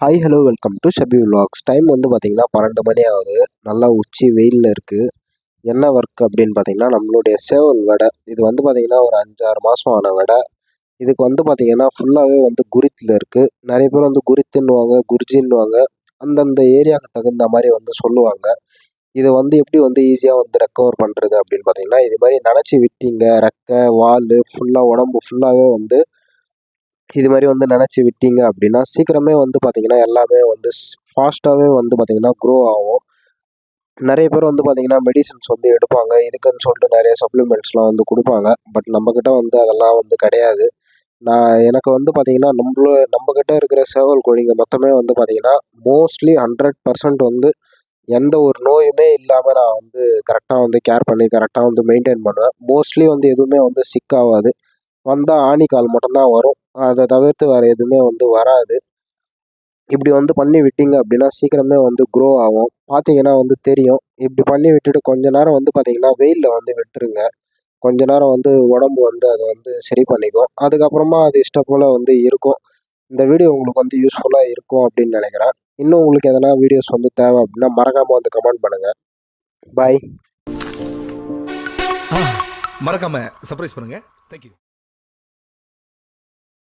Hi hello welcome to Shabi vlogs. Time வந்து பார்த்திங்கன்னா பன்னெண்டு மணி ஆகுது. நல்லா உச்சி வெயிலில் இருக்குது என்ன ஒர்க் அப்படின்னு பார்த்தீங்கன்னா நம்மளுடைய சேவல் வடை. இது வந்து பார்த்திங்கன்னா ஒரு அஞ்சாறு மாதம் ஆன வடை. இதுக்கு வந்து பார்த்திங்கன்னா ஃபுல்லாகவே வந்து குரித்தில் இருக்குது நிறைய பேர் வந்து குரித்துன்னுவாங்க குர்ஜின்னுவாங்க. அந்தந்த ஏரியாவுக்கு தகுந்த மாதிரி வந்து சொல்லுவாங்க. இதை வந்து எப்படி வந்து ஈஸியாக வந்து ரெக்கவர் பண்ணுறது அப்படின்னு பார்த்தீங்கன்னா இது மாதிரி நினச்சி விட்டீங்க. ரெக்கை வால் ஃபுல்லாக உடம்பு ஃபுல்லாகவே வந்து இது மாதிரி வந்து நினச்சி விட்டீங்க அப்படின்னா சீக்கிரமே வந்து பார்த்திங்கன்னா எல்லாமே வந்து ஃபாஸ்ட்டாகவே வந்து பார்த்திங்கன்னா க்ரோ ஆகும். நிறைய பேர் வந்து பார்த்திங்கன்னா மெடிசன்ஸ் வந்து எடுப்பாங்க. இதுக்குன்னு சொல்லிட்டு நிறைய சப்ளிமெண்ட்ஸ்லாம் வந்து கொடுப்பாங்க. பட் நம்மக்கிட்ட வந்து அதெல்லாம் வந்து கிடையாது. நான் எனக்கு வந்து பார்த்திங்கன்னா நம்மள நம்மக்கிட்ட இருக்கிற சேவல் கோழிங்க மொத்தமே வந்து பார்த்திங்கன்னா மோஸ்ட்லி ஹண்ட்ரட் பர்சன்ட் வந்து எந்த ஒரு நோயுமே இல்லாமல் நான் வந்து கரெக்டாக வந்து கேர் பண்ணி கரெக்டாக வந்து மெயின்டைன் பண்ணுவேன். மோஸ்ட்லி வந்து எதுவுமே வந்து சிக் ஆகாது. வந்தால் ஆணிக்கால் மட்டும்தான் வரும். அதை தவிர்த்து வேறு எதுவுமே வந்து வராது. இப்படி வந்து பண்ணி விட்டீங்க அப்படின்னா சீக்கிரமே வந்து க்ரோ ஆகும். பார்த்தீங்கன்னா வந்து தெரியும். இப்படி பண்ணி விட்டுட்டு கொஞ்ச நேரம் வந்து பார்த்தீங்கன்னா வெயிலில் வந்து விட்டுருங்க. கொஞ்ச நேரம் வந்து உடம்பு வந்து அதை வந்து சரி பண்ணிக்கும். அதுக்கப்புறமா அது இஷ்டம் போல் வந்து இருக்கும். இந்த வீடியோ உங்களுக்கு வந்து யூஸ்ஃபுல்லாக இருக்கும் அப்படின்னு நினைக்கிறேன். இன்னும் உங்களுக்கு எதனா வீடியோஸ் வந்து தேவை அப்படின்னா மறக்காமல் வந்து கமெண்ட் பண்ணுங்கள் பாய் மறக்காம சர்ப்ரைஸ் பண்ணுங்கள் தேங்க்யூ